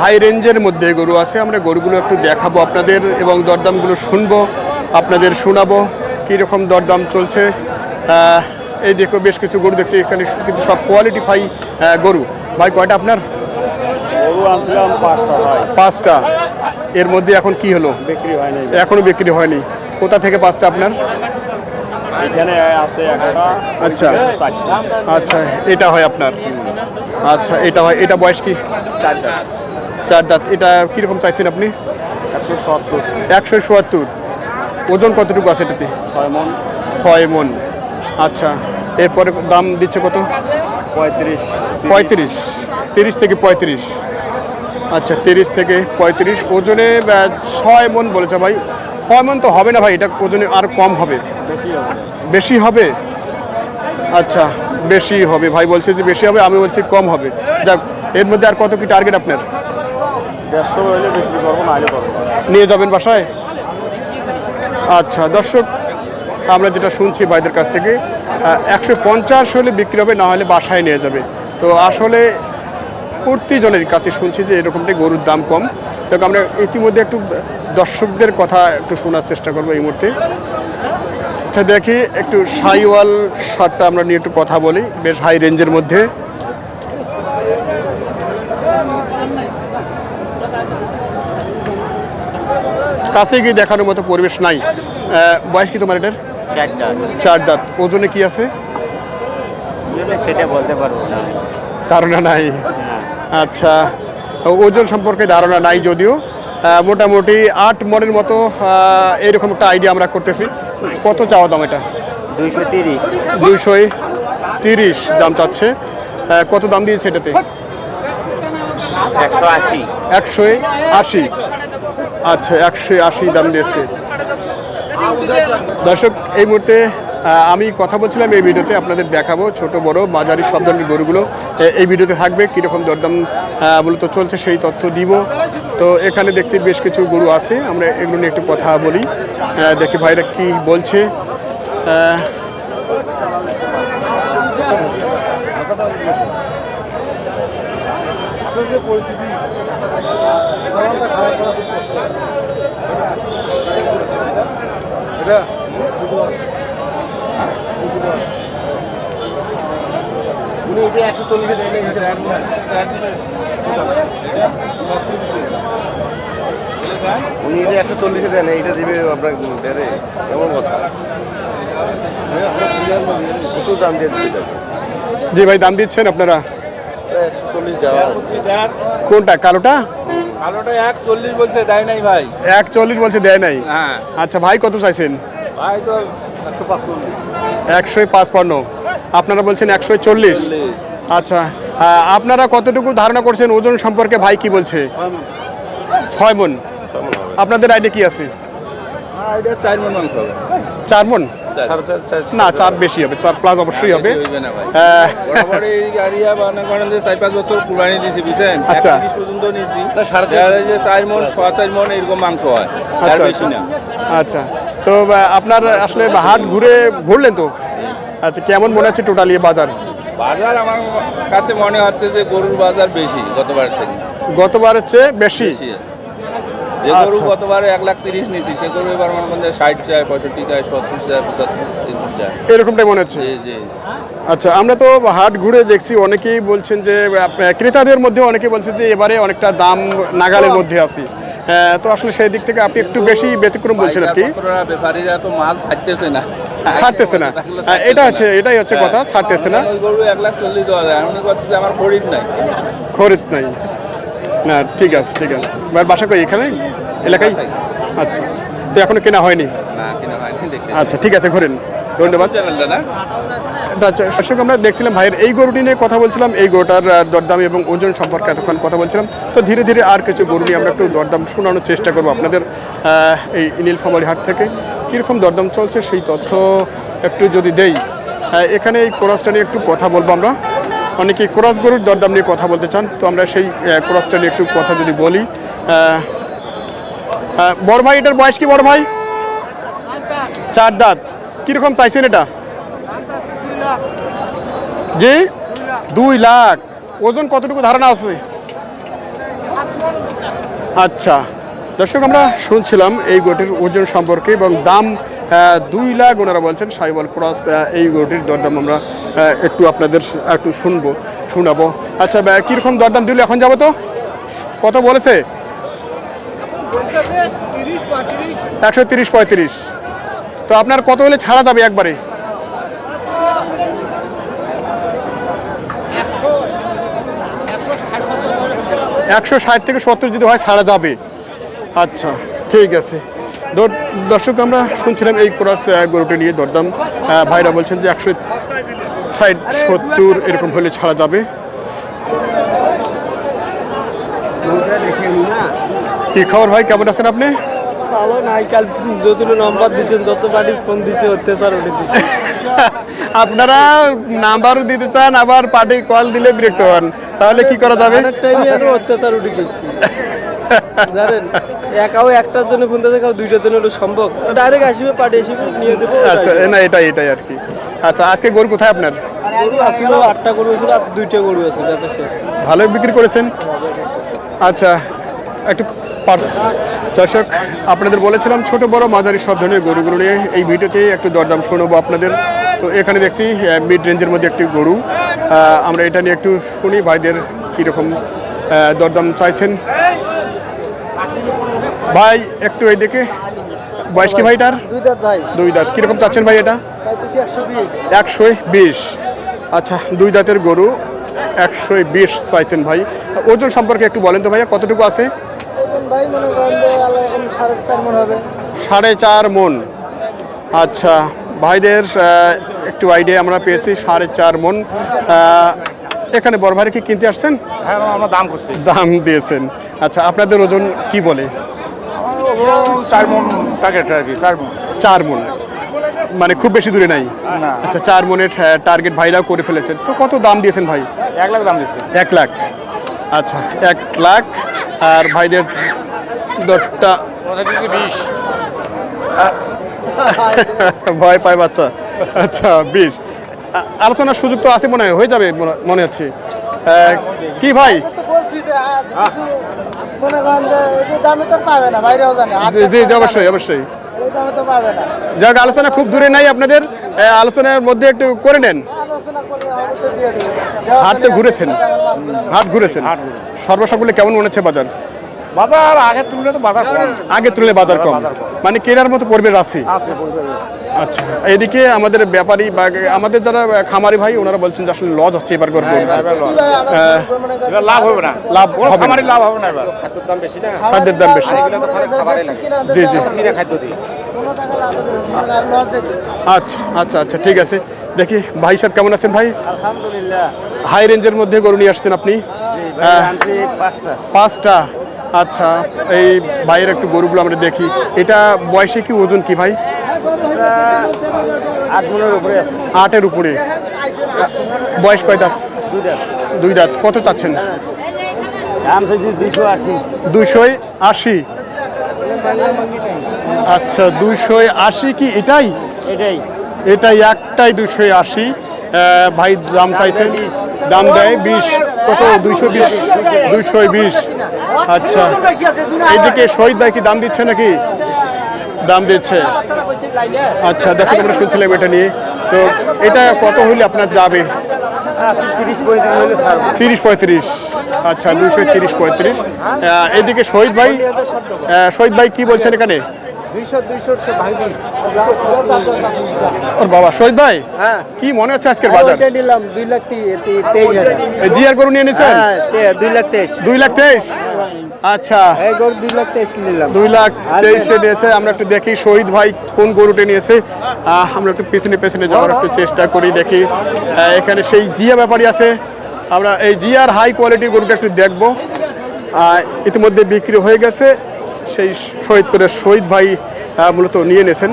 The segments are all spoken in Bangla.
হাই রেঞ্জের মধ্যে গরু আছে আমরা গরুগুলো একটু দেখাবো আপনাদের এবং দরদামগুলো শুনব আপনাদের শোনাবো কীরকম দরদাম চলছে। এই দেখো বেশ কিছু গরু দেখছি এখানে কিন্তু সব কোয়ালিটি ফাই গরু। ভাই কয়টা আপনার? পাঁচটা এর মধ্যে এখন কি হলো? বিক্রি হয়নি। এখনও বিক্রি হয়নি। কোথা থেকে পাঁচটা আপনার? আচ্ছা। আচ্ছা এটা হয় আপনার। আচ্ছা এটা হয় এটা বয়স কি? চার দাঁত। এটা কীরকম চাইছেন আপনি? একশো সত্তর। একশো চুয়াত্তর ওজন কতটুকু আছে এটাতে? ছয় মন। ছয় মন। আচ্ছা এরপরে দাম দিচ্ছে কত? পঁয়ত্রিশ। পঁয়ত্রিশ। তিরিশ থেকে পঁয়ত্রিশ। আচ্ছা তিরিশ থেকে পঁয়ত্রিশ। ওজনে ছয় মন বলেছে ভাই। ছয় মন তো হবে না ভাই এটা ওজনে আর কম হবে। বেশি হবে। আচ্ছা বেশি হবে। ভাই বলছে যে বেশি হবে আমি বলছি কম হবে। যাক এর মধ্যে আর কত কি টার্গেট আপনার? হইলে বিক্রি না নিয়ে যাবেন বাসায়? আচ্ছা দর্শক, আমরা যেটা শুনছি ভাইদের কাছ থেকে একশো পঞ্চাশ হলে বিক্রি হবে, না হলে বাসায় নিয়ে যাবে। তো আসলে প্রতিজনের কাছে শুনছি যে এরকমটাই গরুর দাম কম। তো আমরা ইতিমধ্যে একটু দর্শকদের কথা একটু শোনার চেষ্টা করব এই মুহূর্তে। আচ্ছা দেখি, একটু সাইওয়াল শার্টটা আমরা নিয়ে একটু কথা বলি, বেশ হাই রেঞ্জের মধ্যে। কাছে গিয়ে দেখানোর মতো পরিবেশ নাই। বয়স কি তোমার এটার? চার দাঁত। ওজনে কি আছে? সেটা বলতে পারব না। ধারণা নাই। আচ্ছা ওজন সম্পর্কে ধারণা নাই যদিও। মোটামুটি আট মনের মতো এরকম একটা আইডিয়া আমরা করতেছি। কত চাওয়া দাম এটা? দুইশো তিরিশ। তিরিশ দাম চাচ্ছে। কত দাম দিয়েছে এটাতে? একশো আশি। একশো আশি। আচ্ছা একশো আশি দাম দিয়েছে। দর্শক, এই মুহূর্তে আমি কথা বলছিলাম এই ভিডিওতে, আপনাদের দেখাবো ছোট, বড়, মাঝারি, সব ধরনের গরুগুলো। এই ভিডিওতে থাকবে, কীরকম দরদাম মূলত চলছে সেই তথ্য দিব। তো এখানে দেখছি বেশ কিছু গরু আছে, আমরা এগুলো নিয়ে একটু কথা বলি। দেখি ভাইরা কি বলছে। আহ, উনি এটা একশো চল্লিশে দেন এইটা দিবে আপনার বেড়ে এমন কথা। প্রচুর দাম দিয়ে জি ভাই দাম দিচ্ছেন আপনারা? একশো চল্লিশ কোনটা কালোটা? কালোটা এক চল্লিশ বলছে দেয় নাই ভাই। এক চল্লিশ বলছে দেয় নাই? হ্যাঁ। আচ্ছা ভাই কত চাইছেন? ভাই তো একশো পাঁচ একশো পাঁচপান্ন। আপনারা বলছেন একশো চল্লিশ। আচ্ছা আপনারা কতটুকু ধারণা করছেন ওজন সম্পর্কে ভাই কি বলছে? ছয় মন। আপনাদের আইডিয়া কি আছে? এটা চার মন মাংস হবে। চার মন? না চার বেশি হবে চার প্লাস অবশ্যই হবে। বেশি হইবে না ভাই। আহ, বরাবর এই গাড়িয়া মনে করেন যে চার পাঁচ বছর কুরবানি দিয়েছি বুঝছেন? আচ্ছা। পর্যন্ত নিয়েছি। চার। চার মন মন এরকম মাংস হয়। আচ্ছা বেশি না। আচ্ছা। তো আপনার আসলে হাট ঘুরে ঘুরলেন তো? আচ্ছা কেমন মনে হচ্ছে টোটালি বাজার? বাজার আমার কাছে মনে হচ্ছে যে গরুর বাজার বেশি গতবার থেকে। গতবার হচ্ছে বেশি যে গরু আচ্ছা, গতবার এক লাখ তিরিশ নিয়েছি সে গরু এবার মনে করেন ষাট চায় পঁয়ষট্টি চায় সত্তর চায় পঁচাত্তর চায় এরকমটাই মনে হচ্ছে? জি জি আচ্ছা আমরা তো হাট ঘুরে দেখছি অনেকেই বলছেন যে ক্রেতাদের মধ্যে অনেকে বলছে যে এবারে অনেকটা দাম নাগালের মধ্যে আছি। আহ, তো আসলে সেই দিক থেকে আপনি একটু বেশি ব্যতিক্রম বলছেন আর কি। ব্যাপারীরা তো মাল ছাড়তেছে না। ছাড়তেছে না। হ্যাঁ, এটা হচ্ছে এটাই হচ্ছে কথা ছাড়তেছে না। গরু এক লাখ চল্লিশ যে আমার খরিদ নাই। খরিদ নাই। না ঠিক আছে ঠিক আছে। বা- বাসা কই এখানে? এলাকায়? আচ্ছা আচ্ছা। তো এখনও কেনা হয়নি? না কিনা হয়নি দেখতে আচ্ছা ঠিক আছে ঘুরেন। ধন্যবাদ। আচ্ছা দর্শক আমরা দেখছিলাম ভাইয়ের এই গরুটি নিয়ে কথা বলছিলাম। এই গরুটার দরদাম এবং ওজন সম্পর্কে এতক্ষণ কথা বলছিলাম। তো ধীরে ধীরে আর কিছু গরু নিয়ে আমরা একটু দরদাম শোনানোর চেষ্টা করব আপনাদের এই নীলফামারি হাট থেকে। কীরকম দরদাম চলছে সেই তথ্য একটু যদি দেই। এখানে এই কোরাসটা নিয়ে একটু কথা বলব আমরা। অনেকে ক্রস গরুর দরদাম নিয়ে কথা বলতে চান? তো আমরা সেই ক্রসটা নিয়ে একটু কথা যদি বলি। বড় ভাই, এটার বয়স কি বড় ভাই? চার দাঁত। কীরকম চাইছেন এটা? জি? দুই লাখ। ওজন কতটুকু ধারণা আছে? আচ্ছা। দর্শক, আমরা শুনছিলাম এই গোটির ওজন সম্পর্কে এবং দাম দুই লাখ ওনারা বলছেন সাইবল ক্রস এই গোটির দরদাম আমরা একটু আপনাদের একটু শুনব, শোনাবো। আচ্ছা কীরকম দরদাম দিলে? এখন যাব তো? কত বলেছে? একশো তিরিশ পঁয়ত্রিশ। তো আপনার কত হলে ছাড়া যাবে একবারে? একশো ষাট থেকে সত্তর যদি হয়, ছাড়া যাবে। আচ্ছা ঠিক আছে। দর- দর্শক, আমরা শুনছিলাম এই ক্রস গরুটি নিয়ে দরদাম। ভাইরা বলছেন যে একশো ষাট সত্তর এরকম হলে ছাড়া যাবে। কি খবর ভাই কেমন আছেন আপনি? ভালো নাই কাল যত নম্বর দিচ্ছেন যত বাড়ি ফোন দিচ্ছে অত্যাচার উঠে দিচ্ছে আপনারা নাম্বারও দিতে চান আবার পার্টি কল দিলে বিরক্ত হন। তাহলে কি করা যাবে? অনেক টাইমে অত্যাচার উঠে গেছি জানেন একাও একটার জন্য ফোন দিতে কাউ দুইটার জন্য হলো সম্ভব। ডাইরেক্ট আসবে পার্টি আসবে নিয়ে দেবো আচ্ছা না এটাই এটাই আর কি। আচ্ছা আজকে গরু কোথায় আপনার? গরু আসছিল আটটা গরু ছিল আর দুইটা গরু আছে বেচা শেষ ভালো বিক্রি করেছেন? আচ্ছা একটু দর্শক আপনাদের বলেছিলাম ছোট বড় মাঝারি সব ধরনের গরুগুলো নিয়ে এই ভিডিওতে একটু দরদাম শোনাবো আপনাদের। তো এখানে দেখছি মিড রেঞ্জের মধ্যে একটি গরু। আমরা এটা নিয়ে একটু শুনি ভাইদের কীরকম দরদাম চাইছেন। ভাই একটু এইদিকে বয়স কি ভাইটার? দুই দাঁত ভাই। দুই দাঁত। কীরকম চাচ্ছেন ভাই এটা? একশো বিশ। আচ্ছা দুই দাঁতের গরু একশো বিশ চাইছেন ভাই। ওজন সম্পর্কে একটু বলেন তো ভাইয়া কতটুকু আছে? মনে সাড়ে চার মন হবে। সাড়ে চার মন। আচ্ছা ভাইদের একটু আইডিয়া আমরা পেয়েছি সাড়ে চার মন। এখানে বড় ভাইরা কি কিনতে আসছেন? হ্যাঁ আমরা দাম করছি। দাম দিয়েছেন। আচ্ছা আপনাদের ওজন কি বলে? চার মন টার্গেট আর কি চার মন। চার মন। মানে খুব বেশি দূরে নাই? না। আচ্ছা চার মনের টার্গেট ভাইরাও করে ফেলেছেন। তো কত দাম দিয়েছেন ভাই? এক লাখ দাম দিচ্ছে এক লাখ। আচ্ছা এক লাখ। আর ভাইদের দরটা বিশ। ভয় পায় বাচ্চা। আচ্ছা বিশ। আলোচনার সুযোগ তো আছে মনে হয় হয়ে যাবে মনে- মনে হচ্ছে। আহ, কি ভাই? তো বলছি যে আহ, কিছু মনে করেন যে এই দামে তো পাবে না বাইরেও জানে জি জি অবশ্যই অবশ্যই। এই দামে তো পাবে না। যাক আলোচনা খুব দূরে নাই আপনাদের। আলোচনার মধ্যে একটু করে নেন। আলোচনা করলে অবশ্যই দিয়ে দেবে হাট তো ঘুরেছেন। হাট ঘুরেছেন। সর্বসকলে কেমন মনে হচ্ছে বাজার? বাজার আগের তুলনায় তো বাজার কম। আগে তুলনায় বাজার কম। মানে কেনার মতো পরিবেশ আছে। আছে আচ্ছা এদিকে আমাদের ব্যাপারী বা আমাদের যারা খামারি ভাই ওনারা বলছেন যে আসলে লজ হচ্ছে এবার গরু এবার লাভ হবে না। লাভ হবে না। খামারের লাভ হবে না এবার। খাদ্যের দাম বেশি না? খাদ্যের দাম বেশি। জি জি। কিনে খাদ্য দিই আচ্ছা আচ্ছা আচ্ছা ঠিক আছে। দেখি ভাই সাহেব কেমন আছেন ভাই? আলহামদুলিল্লাহ। হাই রেঞ্জের মধ্যে গরু নিয়ে আসছেন আপনি? হ্যাঁ। আনছি পাঁচটা। পাঁচটা। আচ্ছা এই ভাইয়ের একটু গরুগুলো আমরা দেখি। এটা বয়সে কি ওজন কি ভাই? আটের উপরে। বয়স কয় দাঁত? দুই দাঁত। কত চাচ্ছেন? দুইশো আশি। আচ্ছা দুইশোয় আশি কি এটাই? এটাই। এটাই একটাই দুশো আশি। ভাই দাম চাইছেন দাম দেয় বিশ, কত? দুইশো বিশ দুইশো বিশ। আচ্ছা। এইদিকে শহীদ ভাই কি দাম দিচ্ছে নাকি? দাম দিচ্ছে। আচ্ছা দেখো আমরা শুনছিলাম এটা নিয়ে। তো এটা কত হইলে আপনার যাবে? তিরিশ পঁয়ত্রিশ। আচ্ছা দুইশো তিরিশ পঁয়ত্রিশ। এদিকে শহীদ ভাই শহীদ ভাই কি বলছেন এখানে? ওর বাবা শহীদ ভাই? হ্যাঁ। কি মনে হচ্ছে আজকের বাজার? নিলাম দুই লাখ তে- তে- তেইশ হাজার। জিয়ার গরু নিয়ে নিছেন? হ্যাঁ দুই লাখ তেইশ। দুই লাখ তেইশ? আচ্ছা। দুই লাখ তেইশ নিলাম। দুই লাখ তেইশে নিয়েছে আমরা একটু দেখি শহীদ ভাই কোন গরুটি নিয়েছে। আমরা একটু পেছনে পেছনে যাওয়ার একটু চেষ্টা করি দেখি। এখানে সেই জিয়া ব্যাপারী আছে। আমরা এই জিয়ার হাই কোয়ালিটির গরুটা একটু দেখব। ইতিমধ্যে বিক্রি হয়ে গেছে। সেই শহীদ করে শহীদ ভাই মূলত নিয়ে নিয়েছেন।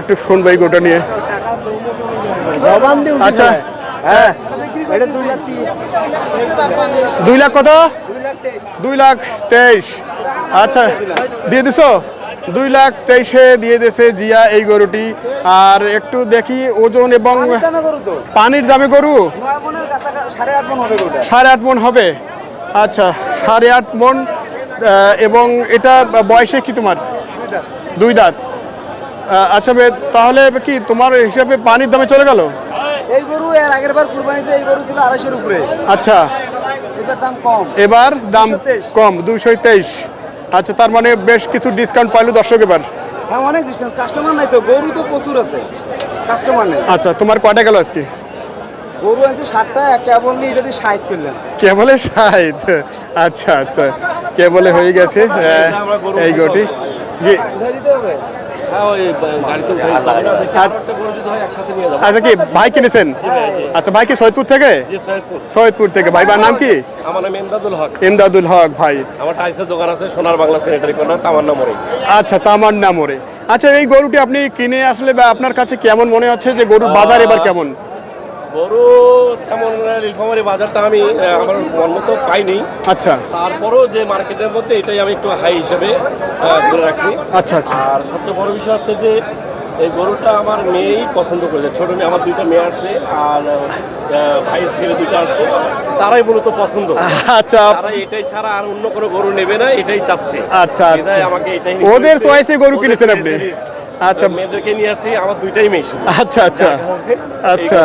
একটু শুনব এই গরুটা নিয়ে। আচ্ছা। হ্যাঁ দুই লাখ কত? দুই লাখ তেইশ। আচ্ছা দিয়ে দিছো? দুই লাখ তেইশে দিয়ে দিয়েছে জিয়া এই গরুটি। আর একটু দেখি ওজন এবং পানির দামে গরু সাড়ে আট মন হবে। আচ্ছা সাড়ে আট মন এবং এটা বয়সে কি তোমার? দুই দাঁত। আচ্ছা বে তাহলে কি তোমার হিসাবে পানির দামে চলে গেল? এই গরু এর আগের বার কুরবানিতে এই গরু ছিল আড়াইশোর উপরে। আচ্ছা। এটার দাম কম। এবার দাম কম দুইশো তেইশ। আচ্ছা তার মানে বেশ কিছু ডিসকাউন্ট পাইলো দর্শক এবার। হ্যাঁ অনেক ডিসকাউন্ট কাস্টমার নাই তো গরু তো প্রচুর আছে। কাস্টমার নেই। আচ্ছা তোমার কয়টা গেল আজকে? গরু আনছে ষাটটা কেবল এটা দিয়ে ষাট করলাম কে বলে ষাট আচ্ছা আচ্ছা। কে বলে হয়ে গেছে আহ, এই গোটি কি- উঠাই দিতে হবে? আচ্ছা কি ভাই কিনেছেন? আচ্ছা ভাই কি সৈয়দপুর থেকে? সৈয়দপুর। থেকে। ভাই ভাই নাম কি? আমার নাম এমদাদুল হক। ভাই। আমার টাইসের দোকান আছে সোনার বাংলা স্যানিটারি কর্নার তামান্না মোড়ে। আচ্ছা মোড়ে। আচ্ছা এই গরুটি আপনি কিনে আসলে বা আপনার কাছে কেমন মনে হচ্ছে যে গরুর বাজার এবার কেমন? গরু তেমন নীলফামারি বাজারটা আমি আমার মন মতো পাইনি। আচ্ছা। তারপরও যে মার্কেটের মধ্যে এটাই আমি একটু হাই হিসেবে ধরে রাখছি। আচ্ছা আচ্ছা। আর সবচেয়ে বড় বিষয় হচ্ছে যে এই গরুটা আমার মেয়েই পছন্দ করেছে। ছোট মেয়ে আমার দুইটা মেয়ে আছে আর ভাইয়ের ছেলে দুইটা আছে তারাই মূলত পছন্দ। আচ্ছা। তারা এটাই ছাড়া আর অন্য কোনো গরু নেবে না এটাই চাচ্ছে। আচ্ছা আচ্ছা। আমাকে এটাই ওদের চয়েসে গরু কিনেছেন আপনি। আচ্ছা। মেয়েদেরকে নিয়ে আসছি আমার দুইটাই মেয়ে আচ্ছা আচ্ছা। আচ্ছা।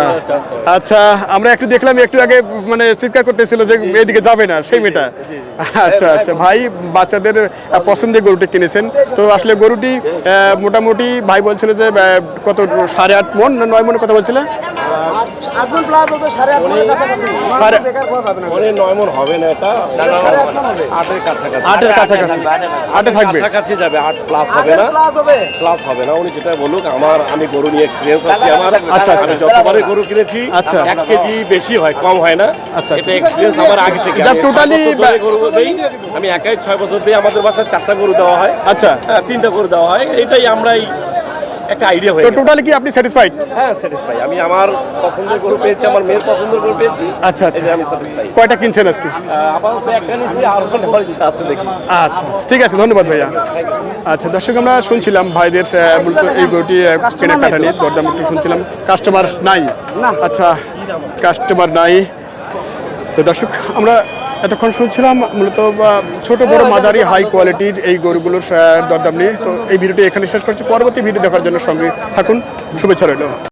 আচ্ছা আমরা একটু দেখলাম একটু আগে মানে চিৎকার করতেছিল যে এদিকে যাবে না সেই মেয়েটা। আচ্ছা আচ্ছা। ভাই বাচ্চাদের পছন্দের গরুটি কিনেছেন। তো আসলে গরুটি আহ, মোটামুটি ভাই বলছিল যে কত সাড়ে আট মন না নয় মনের কথা বলছিল? আট মন প্লাস আছে সাড়ে আট মনের কাছাকাছি। সাড়ে- বেকার কথা হবে না। মনে নয় মন হবে না এটা সাড়ে আট মন হবে। আটের কাছাকাছি। আটে থাকবে। কাছাকাছি যাবে আট প্লাস হবে না। প্লাস হবে। না। উনি যেটা বলুক আমার আমি গরু নিয়ে এক্সপিরিয়েন্স আছে আমার। আচ্ছা, আমি আচ্ছা। যতবারই গরু কিনেছি আচ্ছা। এক কেজি বেশি হয় কম হয় না। আচ্ছা, এটা এক্সপিরিয়েন্স আমার আগে থেকে। ধরে গরু দেই আমি একাই ছয় বছর দিয়ে আমাদের বাসায় চারটা গরু দেওয়া হয়। আচ্ছা। হ্যাঁ, তিনটা গরু দেওয়া হয়। এটাই আমরাই একটা আইডিয়া হয়ে টোটালি কি আপনি স্যাটিসফাইড হ্যাঁ স্যাটিসফাই আমি আমার পছন্দের গরু পেয়েছি আমার মেয়ের পছন্দের গরু পেয়েছি। আচ্ছা, আচ্ছা। আমি স্যাটিসফাই কয়টা কিনছেন আজকে? আপাতত একটা নিচ্ছি আর নেওয়ার ইচ্ছা আছে দেখি। আচ্ছা ঠিক আছে ধন্যবাদ ভাইয়া। আচ্ছা দর্শক আমরা শুনছিলাম ভাইদের মূলত এই গরুটি আহ, কেনাকাটা নিয়ে। দরদাম একটু শুনছিলাম। কাস্টমার নাই। না। আচ্ছা কাস্টমার নাই। তো দর্শক আমরা এতক্ষণ শুনছিলাম মূলত ছোট বড় মাঝারি হাই কোয়ালিটির এই গরুগুলোর দরদাম নিয়ে। তো এই ভিডিওটি এখানে শেষ করছি। পরবর্তী ভিডিও দেখার জন্য সঙ্গে থাকুন। শুভেচ্ছা রইল।